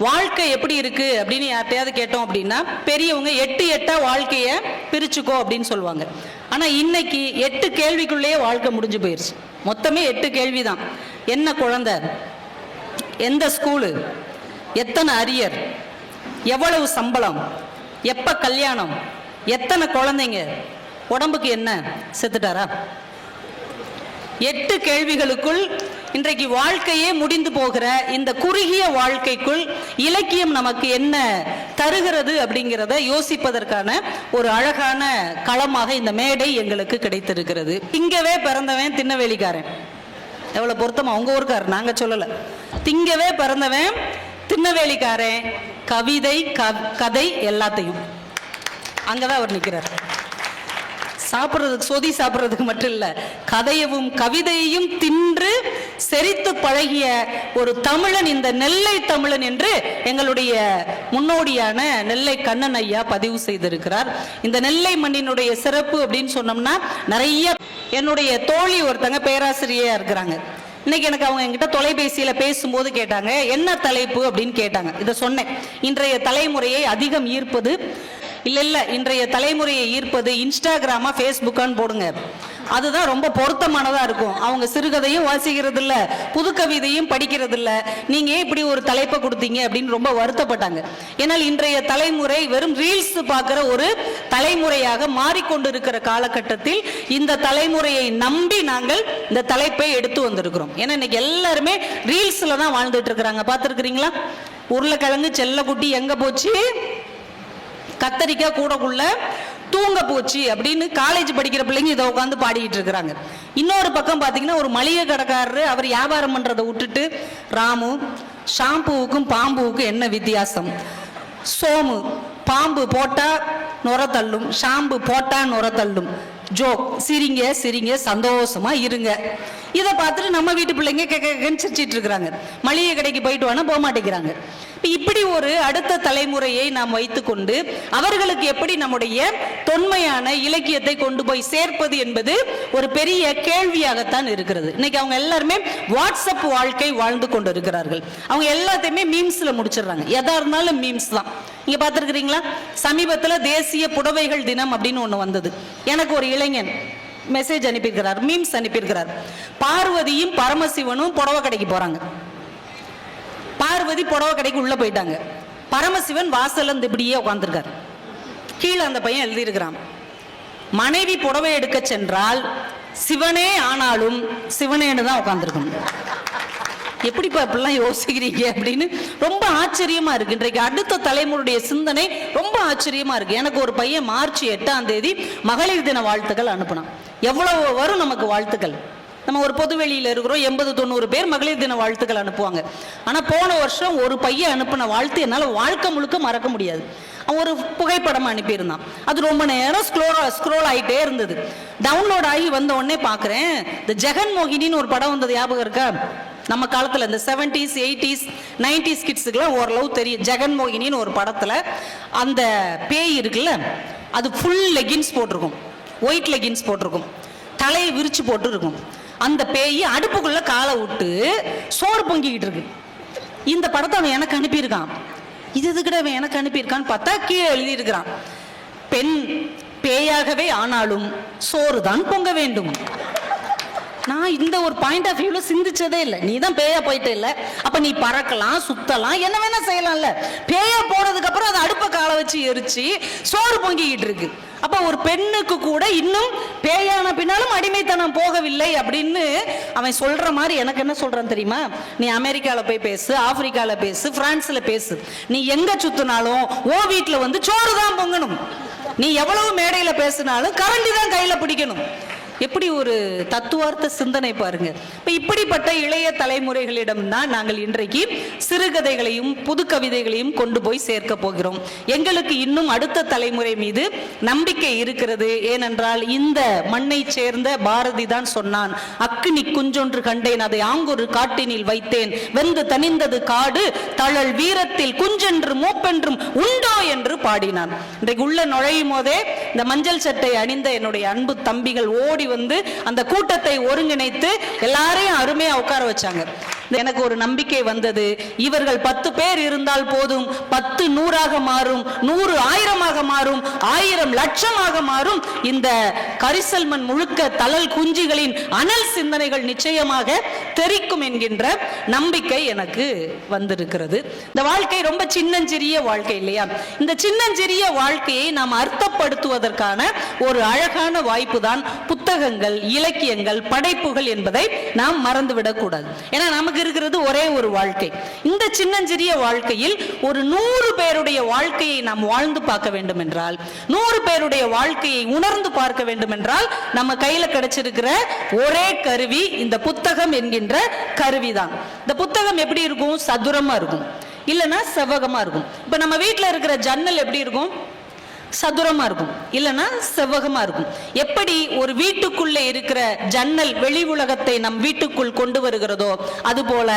வாழ்க்கை எப்படி இருக்கு அப்படின்னு யார்ட்டையாவது கேட்டோம் அப்படின்னா பெரியவங்க எட்டு எட்டா வாழ்க்கைய பிரிச்சுக்கோ அப்படின்னு சொல்லுவாங்க. ஆனா இன்னைக்கு எட்டு கேள்விக்குள்ளேயே வாழ்க்கை முடிஞ்சு போயிருச்சு. மொத்தமே எட்டு கேள்விதான். என்ன குழந்தை? எந்த ஸ்கூலு எத்தனை அரியர்? எவ்வளவு சம்பளம்? எப்ப கல்யாணம்? எத்தனை குழந்தைங்க? உடம்புக்கு என்ன? செத்துட்டாரா? எட்டு கேள்விகளுக்குள் இன்றைக்கு வாழ்க்கையே முடிந்து போகிற இந்த குறுகிய வாழ்க்கைக்குள் இலக்கியம் நமக்கு என்ன தருகிறது அப்படிங்கிறத யோசிப்பதற்கான ஒரு அழகான களமாக இந்த மேடை எங்களுக்கு கிடைத்திருக்கிறது. இங்கவே பிறந்தவன் திண்ணவேலிக்காரன். எவ்வளவு பொருத்தமா? உங்க ஊருக்காரர் நாங்க சொல்லல. திங்கவே பிறந்தவன் திண்ணவேலிக்காரன். கவிதை க- கதை எல்லாத்தையும். அங்கதான் அவர் நிற்கிறார் சாப்பிட்றதுக்கு சொதி சாப்பிட்றதுக்கு மட்டும் இல்லை கதையவும் கவிதையையும் தின்று செரித்து பழகிய ஒரு தமிழன் இந்த நெல்லை தமிழன் என்று எங்களுடைய முன்னோடியான நெல்லை கண்ணன் ஐயா பதிவு செய்திருக்கிறார். இந்த நெல்லை மண்ணினுடைய சிறப்பு அப்படின்னு சொன்னோம்னா நிறைய என்னுடைய தோழி ஒருத்தங்க பேராசிரியரா இருக்கிறாங்க. இன்னைக்கு எனக்கு அவங்க என்கிட்ட தொலைபேசியில் பேசும்போது கேட்டாங்க என்ன தலைப்பு? அப்படின்னு கேட்டாங்க. இதை சொன்னேன். இன்றைய தலைமுறையை அதிகம் ஈர்ப்பது இல்லை இல்லை இன்றைய தலைமுறையை ஈர்ப்பது இன்ஸ்டாகிராமா ஃபேஸ்புக்கான்னு போடுங்க. அதுதான் ரொம்ப பொருத்தமானதாக இருக்கும். அவங்க சிறுகதையும் வாசிக்கிறது இல்லை புது கவிதையும் படிக்கிறது இல்லை நீங்கள் ஏன் இப்படி ஒரு தலைப்பை கொடுத்தீங்க அப்படின்னு ரொம்ப வருத்தப்பட்டாங்க. ஏன்னால் இன்றைய தலைமுறை வெறும் ரீல்ஸ் பார்க்குற ஒரு தலைமுறையாக மாறிக்கொண்டிருக்கிற காலகட்டத்தில் இந்த தலைமுறையை நம்பி நாங்கள் இந்த தலைப்பை எடுத்து வந்திருக்கிறோம். ஏன்னா இன்னைக்கு எல்லாருமே ரீல்ஸில் தான் வாழ்ந்துட்டு இருக்கிறாங்க. பார்த்துருக்குறீங்களா? உருளைக்கிழங்கு செல்லக்குட்டி எங்கே போச்சு? கத்தரிக்காய் கூடக்குள்ள தூங்க போச்சு அப்படின்னு காலேஜ் படிக்கிற பிள்ளைங்க இதை உட்காந்து பாடிக்கிட்டு இருக்கிறாங்க இன்னொரு பக்கம் பார்த்தீங்கன்னா ஒரு மளிகை கடைக்காரரு அவர் வியாபாரம் பண்ணுறதை விட்டுட்டு ராமு ஷாம்புவுக்கும் பாம்புவுக்கும் என்ன வித்தியாசம் சோமு பாம்பு போட்டால் நுர தள்ளும் ஷாம்பு போட்டால் நுர தள்ளும் ஜோக் சிரிங்க சிரிங்க சந்தோஷமா இருங்க இதை பார்த்துட்டு நம்ம வீட்டு பிள்ளைங்க கேட்க சிரிச்சிட்டு இருக்கிறாங்க மளிகை கடைக்கு போயிட்டு வானா போக மாட்டேங்கிறாங்க இப்படி ஒரு அடுத்த தலைமுறையை நாம் வைத்துக்கொண்டு அவர்களுக்கு எப்படி நம்முடைய தொன்மையான இலக்கியத்தை கொண்டு போய் சேர்ப்பது என்பது ஒரு பெரிய கேள்வியாகத்தான் இருக்கிறது. இன்னைக்கு அவங்க எல்லாருமே வாட்ஸ்அப் வாழ்க்கை வாழ்ந்து கொண்டு இருக்கிறார்கள் அவங்க எல்லாத்தையுமே மீம்ஸ்ல முடிச்சிடுறாங்க. எதா இருந்தாலும் மீம்ஸ் தான். நீங்க பார்த்துருக்கிறீங்களா? சமீபத்துல தேசிய புடவைகள் தினம் அப்படின்னு ஒண்ணு வந்தது. எனக்கு ஒரு இளைஞன் மெசேஜ் அனுப்பியிருக்கிறார் மீம்ஸ் அனுப்பியிருக்கிறார். பார்வதியும் பரமசிவனும் புடவை கடைக்கு போறாங்க. பார்வதி புடவை கடைக்கு உள்ள போயிட்டாங்க. பரமசிவன் வாசல் அந்த இப்படியே உட்காந்துருக்காரு கீழே அந்த பையன் எழுதியிருக்கிறான். மனைவி புடவை எடுக்க சென்றால் சிவனே ஆனாலும் சிவனேன்னு தான் உட்காந்துருக்கணும் எப்படிப்பா இப்படிலாம் யோசிக்கிறீங்க? அப்படின்னு ரொம்ப ஆச்சரியமா இருக்கு. இன்றைக்கு அடுத்த தலைமுறையுடைய சிந்தனை ரொம்ப ஆச்சரியமா இருக்கு. எனக்கு ஒரு பையன் மார்ச் எட்டாம் தேதி மகளிர் தின வாழ்த்துக்கள் அனுப்பினான். எவ்வளவு வரும் நமக்கு வாழ்த்துக்கள்? நம்ம ஒரு பொது வெளியில் இருக்கிறோம் எண்பது தொண்ணூறு பேர் மகளிர் தின வாழ்த்துக்கள் அனுப்புவாங்க. ஆனா போன வருஷம் ஒரு பையன் அனுப்பின வாழ்த்து என்னால வாழ்க்கை முழுக்க மறக்க முடியாது. அவன் ஒரு புகைப்படம் அனுப்பியிருந்தான். அது ரொம்ப நேரம் ஸ்க்ரோல் ஸ்க்ரோல் ஆயிட்டே இருந்தது. டவுன்லோட் ஆகி வந்த உடனே பார்க்குறேன் இந்த ஜெகன் மோகினின்னு ஒரு படம் வந்தது ஞாபகம் இருக்கா? நம்ம காலத்துல இந்த செவன்டிஸ் எயிட்டிஸ் நைன்டிஸ் கிட்ஸுக்குலாம் ஓரளவு தெரியும். ஜெகன் மோகினின்னு ஒரு படத்துல அந்த பேய் இருக்குல்ல அது ஃபுல் லெகின்ஸ் போட்டிருக்கும். ஒயிட் லெகின்ஸ் போட்டிருக்கும். தலையை விரிச்சு போட்டு இருக்கும் அந்த பேய் அடுப்புக்குள்ள காலை விட்டு சோறு பொங்கிக்கிட்டு இருக்கு. இந்த படத்தை அவன் எனக்கு அனுப்பியிருக்கான். இது எதுக்கிட்ட அவன் எனக்கு அனுப்பியிருக்கான்னு பார்த்தா கீழே எழுதியிருக்கிறான். பெண் பேயாகவே ஆனாலும் சோறு தான் பொங்க வேண்டும். நான் இந்த ஒரு பாயிண்ட் ஆஃப் வியூவில் சிந்திச்சதே இல்லை. நீ தான் பேயா போயிட்டே இல்லை. அப்போ நீ பறக்கலாம் சுத்தலாம் என்ன வேணா செய்யலாம்ல. பேயா போனதுக்கப்புறம் அதை அடுப்பை காலை வச்சு எரிச்சு சோறு பொங்கிக்கிட்டு இருக்கு. அப்ப ஒரு பெண்ணுக்கு கூட இன்னும் பேயான பின்னாலும் அடிமைத்தனம் போகவில்லை அப்படின்னு அவன் சொல்ற மாதிரி எனக்கு என்ன சொல்றான் தெரியுமா? நீ அமெரிக்கால போய் பேசு ஆப்பிரிக்கால பேசு பிரான்ஸ்ல பேசு. நீ எங்க சுத்தினாலும் ஓ வீட்டுல வந்து சோறு தான் பொங்கணும். நீ எவ்வளவு மேடையில பேசினாலும் கரண்டி தான் கையில பிடிக்கணும். எப்படி ஒரு தத்துவார்த்த சிந்தனை பாருங்க. இப்ப இப்படிப்பட்ட இளைய தலைமுறைகளிடம் தான் நாங்கள் இன்றைக்கு சிறுகதைகளையும் புது கவிதைகளையும் கொண்டு போய் சேர்க்க போகிறோம். எங்களுக்கு இன்னும் அடுத்த தலைமுறை மீது நம்பிக்கை இருக்கிறது. ஏனென்றால் இந்த மண்ணை சேர்ந்த பாரதி தான் சொன்னான் அக்னி குஞ்சொன்று கண்டேன் அதை ஆங்கொரு காட்டினில் வைத்தேன். வெந்து தனிந்தது காடு தழல் வீரத்தில் குஞ்சென்று மூப்பென்றும் உண்டோ என்று பாடினான். இன்றைக்கு உள்ள நுழையும் போதே இந்த மஞ்சள் சட்டை அணிந்த என்னுடைய அன்பு தம்பிகள் ஓடி வந்து அந்த கூட்டத்தை ஒருங்கிணைத்து எல்லாரையும் அருமையா உட்கார வச்சாங்க. எனக்கு ஒரு நம்பிக்கை வந்தது. இவர்கள் பத்து பேர் இருந்தால் போதும். பத்து நூறாக மாறும். நூறு ஆயிரமாக மாறும். ஆயிரம் லட்சமாக மாறும். இந்த கரிசல்மண் முழுக்க தளல் குஞ்சிகளின் அனல் சிந்தனைகள் நிச்சயமாக தெரிக்கும் என்கின்ற நம்பிக்கை எனக்கு வந்திருக்கிறது. இந்த வாழ்க்கை ரொம்ப சின்னஞ்சிறிய வாழ்க்கை இல்லையா? இந்த சின்னஞ்சிறிய வாழ்க்கையை நாம் அர்த்தப்படுத்துவதற்கான ஒரு அழகான வாய்ப்பு தான் புத்தகங்கள் இலக்கியங்கள் படைப்புகள் என்பதை நாம் மறந்துவிடக்கூடாது. ஏன்னா நமக்கு இருக்கிறது ஒரே ஒரு வாழ்க்கை. இந்த சின்னஞ்சிறிய வாழ்க்கையில் ஒரு நூறு பேருடைய வாழ்க்கையை நாம் வாழ்ந்து பார்க்க வேண்டும் என்றால் நூறு பேருடைய வாழ்க்கையை உணர்ந்து பார்க்க வேண்டும் என்றால் நம்ம கையில கிடைச்சிருக்கிற ஒரே கருவி இந்த புத்தகம் என்கின்ற கருவிதான். இந்த புத்தகம் எப்படி இருக்கும்? சதுரமா இருக்கும். இல்லைன்னா செவ்வகமா இருக்கும். இப்ப நம்ம வீட்டில் இருக்கிற ஜன்னல் எப்படி இருக்கும்? சதுரமா இருக்கும். இல்லைன்னா செவ்வகமா இருக்கும். எப்படி ஒரு வீட்டுக்குள்ளே இருக்கிற ஜன்னல் வெளி உலகத்தை நம் வீட்டுக்குள் கொண்டு வருகிறதோ அதுபோல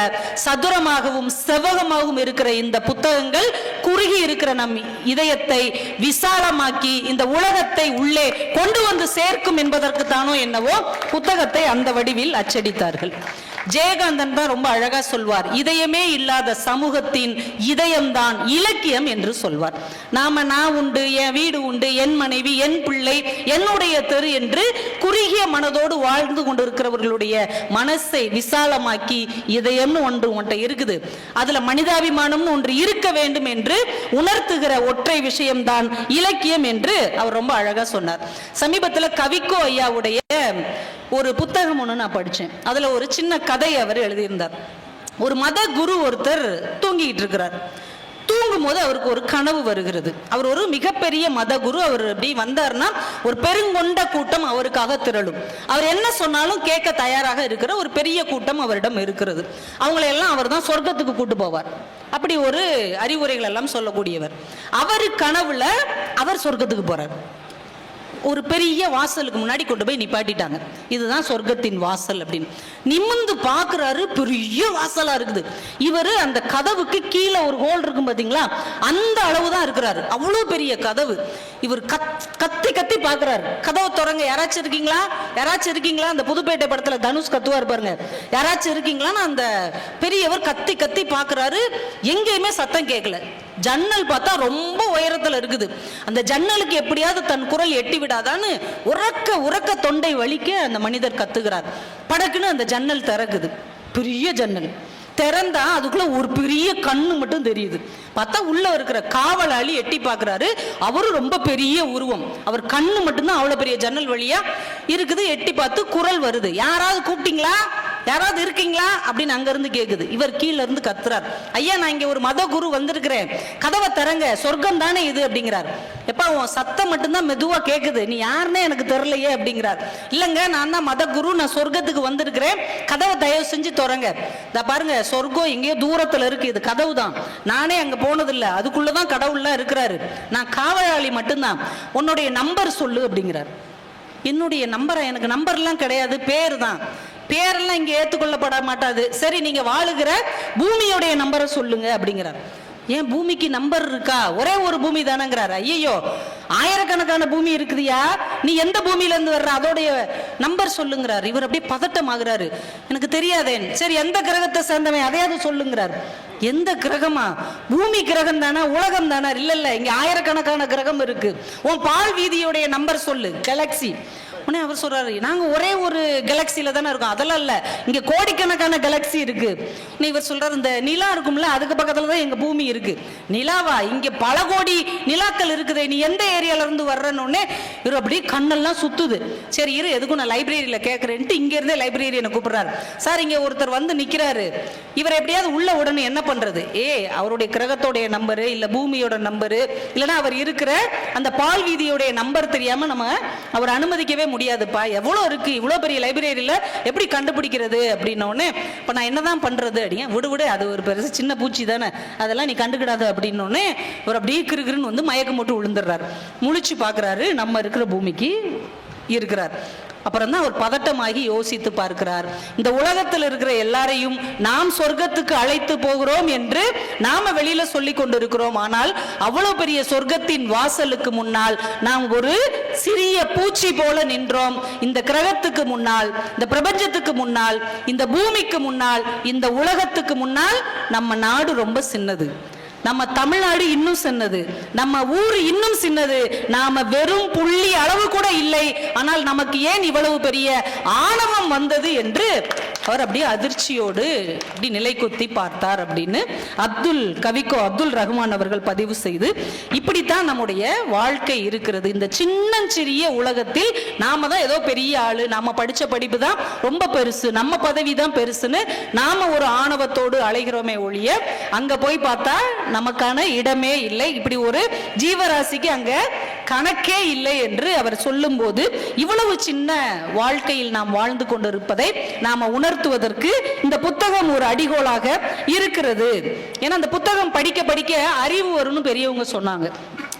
சதுரமாகவும் செவ்வகமாகவும் இருக்கிற இந்த புத்தகங்கள் குறுகி இருக்கிற நம் இதயத்தை விசாலமாக்கி இந்த உலகத்தை உள்ளே கொண்டு வந்து சேர்க்கும் என்பதற்கு தானோ என்னவோ புத்தகத்தை அந்த வடிவில் அச்சடித்தார்கள். ஜெயகாந்தன் தான் ரொம்ப அழகா சொல்வார் இதயமே இல்லாத சமூகத்தின் இதயம்தான் இலக்கியம் என்று சொல்வார். நாம நான் உண்டு என் வீடு உண்டு என் மனைவி என் பிள்ளை என்னுடைய தெரு என்று குறுகிய மனதோடு வாழ்ந்து கொண்டிருக்கிறவர்களுடைய மனசை விசாலமாக்கி இதயம்னு ஒன்று உன்ட்ட இருக்குது. அதுல மனிதாபிமானம்னு ஒன்று இருக்க வேண்டும் என்று உணர்த்துகிற ஒற்றை விஷயம்தான் இலக்கியம் என்று அவர் ரொம்ப அழகா சொன்னார். சமீபத்துல கவிக்கோ ஐயாவுடைய ஒரு புத்தகம் ஒன்று நான் படித்தேன் அதில் ஒரு சின்ன கதையை அவர் எழுதியிருந்தார். ஒரு மத குரு ஒருத்தர் தூங்கிக்கிட்டு இருக்கிறார். தூங்கும்போது அவருக்கு ஒரு கனவு வருகிறது. அவர் ஒரு மிகப்பெரிய மத குரு அவர் அப்படி வந்தார்னா ஒரு பெருங்கொண்ட கூட்டம் அவருக்காக திரளும். அவர் என்ன சொன்னாலும் கேட்க தயாராக இருக்கிற ஒரு பெரிய கூட்டம் அவரிடம் இருக்கிறது. அவங்களையெல்லாம் அவர் தான் சொர்க்கத்துக்கு கூட்டு போவார். அப்படி ஒரு அறிவுரைகள் எல்லாம் சொல்லக்கூடியவர். அவர் கனவுல அவர் சொர்க்கத்துக்கு போறார். ஒரு பெரிய வாசலுக்கு முன்னாடி கொண்டு போய் நிப்பாட்டிட்டாங்க. இதுதான் சொர்க்கத்தின் வாசல் அப்படின்னு. நிமிந்து பார்க்குறாரு பெரிய வாசலாக இருக்குது. இவர் அந்த கதவுக்கு கீழே ஒரு ஹோல் இருக்கும் பார்த்தீங்களா அந்த அளவு தான் இருக்கிறாரு. அவ்வளோ பெரிய கதவு. இவர் கத் கத்தி கத்தி பார்க்குறாரு. கதவை திறங்க யாராச்சும் இருக்கீங்களா? யாராச்சும் இருக்கீங்களா? அந்த புதுப்பேட்டை படத்தில் தனுஷ் கத்துவார் பாருங்க. யாராச்சும் இருக்கீங்களான்னு அந்த பெரியவர் கத்தி கத்தி பார்க்குறாரு. எங்கேயுமே சத்தம் கேட்கல ஜன்னல் பார்த்தா ரொம்ப உயரத்தில் இருக்குது. அந்த ஜன்னலுக்கு எப்படியாவது தன் குரல் எட்டி விடாதான்னு உறக்க உறக்க தொண்டை வலிக்க அந்த மனிதர் கத்துகிறார். படக்குன்னு அந்த ஜன்னல் திறக்குது. பெரிய ஜன்னல். திறந்தா அதுக்குள்ள ஒரு பெரிய கண்ணு மட்டும் தெரியுது. பார்த்தா உள்ள இருக்கிற காவலாளி எட்டி பார்க்குறாரு. அவரும் ரொம்ப பெரிய உருவம். அவர் கண்ணு மட்டும்தான் அவ்வளோ பெரிய ஜன்னல் வழியா இருக்குது. எட்டி பார்த்து குரல் வருது. யாராவது கூப்பிட்டீங்களா? யாராவது இருக்கீங்களா? அப்படின்னு அங்கேருந்து கேட்குது இவர் கீழேருந்து கத்துறார். ஐயா நான் இங்கே ஒரு மத குரு வந்திருக்கிறேன். கதவை தரங்க சொர்க்கம் தானே இது அப்படிங்கிறார். எப்பா உன் சத்தம் மட்டும்தான் மெதுவாக கேட்குது நீ யாருன்னே எனக்கு தெரிலையே அப்படிங்கிறார். இல்லைங்க நான் தான் மத குரு நான் சொர்க்கத்துக்கு வந்திருக்கிறேன். கதவை தயவு செஞ்சு திறங்க. இந்த பாருங்க சொர்க்கம் எங்கேயோ தூரத்தில் இருக்கு. இது கதவு தான் நானே அங்கே போனதில்லை. அதுக்குள்ளதான் கடவுள்லாம் இருக்கிறாரு. நான் காவலாளி மட்டும்தான். உன்னுடைய நம்பர் சொல்லு அப்படிங்கிறார். என்னுடைய நம்பரை எனக்கு நம்பர்லாம் கிடையாது. பேர் தான் பேரெல்லாம் இங்கே ஏற்றுக்கொள்ளப்பட மாட்டாது சரி நீங்கள் வாழுகிற பூமியோடைய நம்பரை சொல்லுங்க அப்படிங்கிறார். ஏன் பூமிக்கு நம்பர் இருக்கா? ஒரே ஒரு பூமி தானங்கிறார். ஐயோ ஆயிரக்கணக்கான பூமி இருக்குதுயா? நீ எந்த பூமியிலேருந்து வர்ற? அதோடைய நம்பர் சொல்லுங்கிறார். இவர் அப்படியே பதட்டமாகிறாரு. எனக்கு தெரியாதேன். சரி எந்த கிரகத்தை சேர்ந்தவன்? அதையாவது சொல்லுங்கிறார். எந்த கிரகமா? பூமி கிரகம் தானே? உலகம் தானா? இல்ல இல்ல. இங்க ஆயிரக்கணக்கான கிரகம் இருக்கு. உன் பால் வீதியுடைய நம்பர் சொல்லு. கேலக்சி உடனே அவர் சொல்றாரு நாங்க ஒரே ஒரு கேலக்சியில தானே இருக்கோம். அதெல்லாம் இல்ல. இங்க கோடிக்கணக்கான கேலக்சி இருக்கு. உடனே இவர் சொல்றாரு இந்த நிலா இருக்கும்ல அதுக்கு பக்கத்துல தான் எங்க பூமி இருக்கு. நிலாவா? இங்க பல கோடி நிலாக்கள் இருக்குதே. நீ எந்த ஏரியால இருந்து வர்றன்னு இவர் அப்படியே கண்ணெல்லாம் சுத்துது. சரி இரு. எதுக்கும் நான் லைப்ரரியில கேட்கறேன்ட்டு இங்க இருந்தே லைப்ரரியனை கூப்பிடுறாரு. சார் இங்க ஒருத்தர் வந்து நிக்கிறாரு. இவர் எப்படியாவது உள்ள உடனே என்ன பண்றது. ஏ அவருடைய கிரகத்தோடைய நம்பரு இல்ல பூமியோட நம்பரு இல்லைன்னா அவர் இருக்கிற அந்த பால் வீதியோடைய நம்பர் தெரியாம நம்ம அவர் அனுமதிக்கவே முடியாதுப்பா. எவ்வளோ இருக்கு இவ்வளோ பெரிய லைப்ரரியில எப்படி கண்டுபிடிக்கிறது அப்படின்னோடனே இப்போ நான் என்னதான் பண்றது? அப்படிங்க. விடு விடு அது ஒரு பெருசு சின்ன பூச்சி தானே. அதெல்லாம் நீ கண்டுக்கிடாத. அப்படின்னோடனே அவர் அப்படியே கிருகிருன்னு வந்து மயக்கம் போட்டு விழுந்துடுறாரு முழிச்சு பார்க்கறாரு நம்ம இருக்கிற பூமிக்கு இருக்கிறார். அப்புறம் தான் அவர் பதட்டமாகி யோசித்து பார்க்கிறார். இந்த உலகத்தில் இருக்கிற எல்லாரையும் நாம் சொர்க்கத்துக்கு அழைத்து போகிறோம் என்று நாம வெளியில சொல்லி கொண்டிருக்கிறோம். ஆனால் அவ்வளவு பெரிய சொர்க்கத்தின் வாசலுக்கு முன்னால் நாம் ஒரு சிறிய பூச்சி போல நின்றோம். இந்த கிரகத்துக்கு முன்னால் இந்த பிரபஞ்சத்துக்கு முன்னால் இந்த பூமிக்கு முன்னால் இந்த உலகத்துக்கு முன்னால் நம்ம நாடு ரொம்ப சின்னது. நம்ம தமிழ்நாடு இன்னும் சின்னது. நம்ம ஊர் இன்னும் சின்னது. நாம வெறும் புள்ளி அளவு கூட இல்லை. ஆனால் நமக்கு ஏன் இவ்வளவு பெரிய ஆணவம் வந்தது என்று அவர் அப்படியே அதிர்ச்சியோடு அப்படி நிலை குத்தி பார்த்தார் அப்படின்னு அப்துல் கவிக்கோ அப்துல் ரஹ்மான் அவர்கள் பதிவு செய்து இப்படித்தான் நம்முடைய வாழ்க்கை இருக்கிறது. இந்த சின்னஞ்சிறிய உலகத்தில் நாம தான் ஏதோ பெரிய ஆளு நாம படிச்ச படிப்பு தான் ரொம்ப பெருசு நம்ம பதவி தான் பெருசுன்னு நாம ஒரு ஆணவத்தோடு அலைகிறோமே ஒழிய அங்க போய் பார்த்தா நமக்கான இடமே இல்லை. இப்படி ஒரு ஜீவராசிக்கு அங்க கணக்கே இல்லை என்று அவர் சொல்லும்போது இவ்வளவு சின்ன வாழ்க்கையில் நாம் வாழ்ந்து கொண்டிருப்பதை நாம் உணர்த்துவதற்கு இந்த புத்தகம் ஒரு அடிகோலாக இருக்கிறது. ஏன்னா அந்த புத்தகம் படிக்க படிக்க அறிவு வரும்னு பெரியவங்க சொன்னாங்க.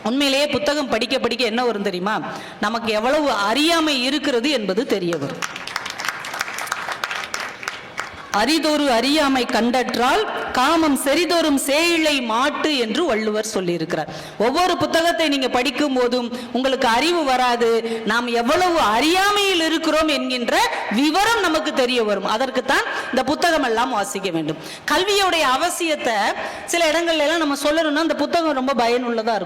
உண்மையிலேயே புத்தகம் படிக்க படிக்க என்ன வரும் தெரியுமா? நமக்கு எவ்வளவு அறியாமை இருக்கிறது என்பது தெரிய வரும். அரிதொரு அறியாமை கண்டற்றால் காமம் செறிதொரும் சேயிழை மாட்டு என்று வள்ளுவர் சொல்லியிருக்கிறார். ஒவ்வொரு புத்தகத்தை நீங்க படிக்கும் போதும் உங்களுக்கு அறிவு வராது. நாம் எவ்வளவு அறியாமையில் இருக்கிறோம் என்கின்ற விவரம் நமக்கு தெரிய வரும். அதற்குத்தான் இந்த புத்தகம் எல்லாம் வாசிக்க வேண்டும். கல்வியோடைய அவசியத்தை சில இடங்கள்ல எல்லாம் நம்ம சொல்லணும்னா இந்த புத்தகம் ரொம்ப பயனுள்ளதா இருக்கும்.